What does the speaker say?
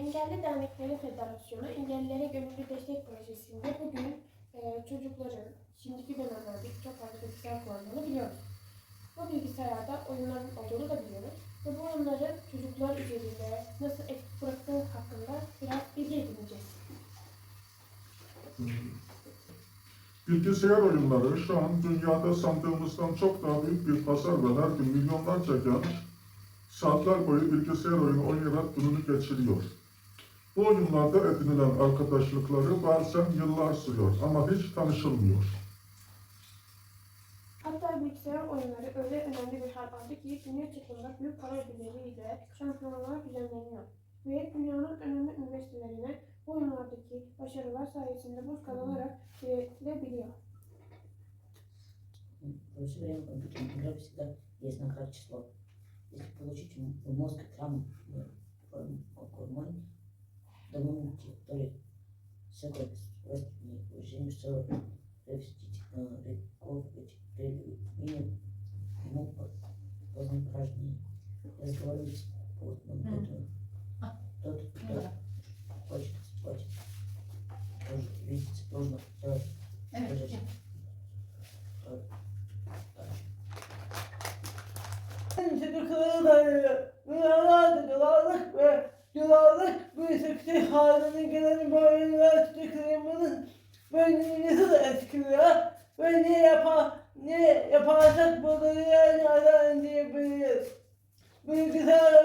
Engelli Dernekleri Federasyonu Engellilere Gönüllü Destek Projesi'nde bugün e, çocukların şimdiki dönemlerde çok fazla bilgisayar kullandığını biliyoruz. Bu bilgisayarda oyunların olduğunu da biliyoruz. Ve bu oyunların çocuklar üzerinde nasıl etki bıraktığı hakkında biraz bilgi edineceğiz. Bilgisayar oyunları şu an dünyada sandığımızdan çok daha büyük bir pazar ve her gün milyonlarca genç saatler boyu bilgisayar oyunu oynayarak gününü geçiriyor. Bu oyunlarda edinilen arkadaşlıkları bazen yıllar sürüyor ama hiç tanışılmıyor. Hatta bilgisayar oyunları öyle önemli bir hal aldı ki dünya çapında büyük para ödülleriyle şampiyonlar düzenleniyor. Ve dünyanın önemli üniversitelerine bu oyunlardaki başarılar sayesinde burs kazanarak girilebiliyor. Во все время компьютерная игра всегда есть на качество. Если получить в мозг травму сороксотни, уже на растить, рыковывать, прелюбие, ему вознаграждение, развалить потным потом. А. Тот, кто ну хочет спать, тоже видеть сложно, да, Thank you. Bir sektör haline gelen böyle çocuklarımızın bölümünüzü de etkiliyor. Ve ne yapar, ne yaparsak bunları yani adam diyebiliriz. Bilgisayar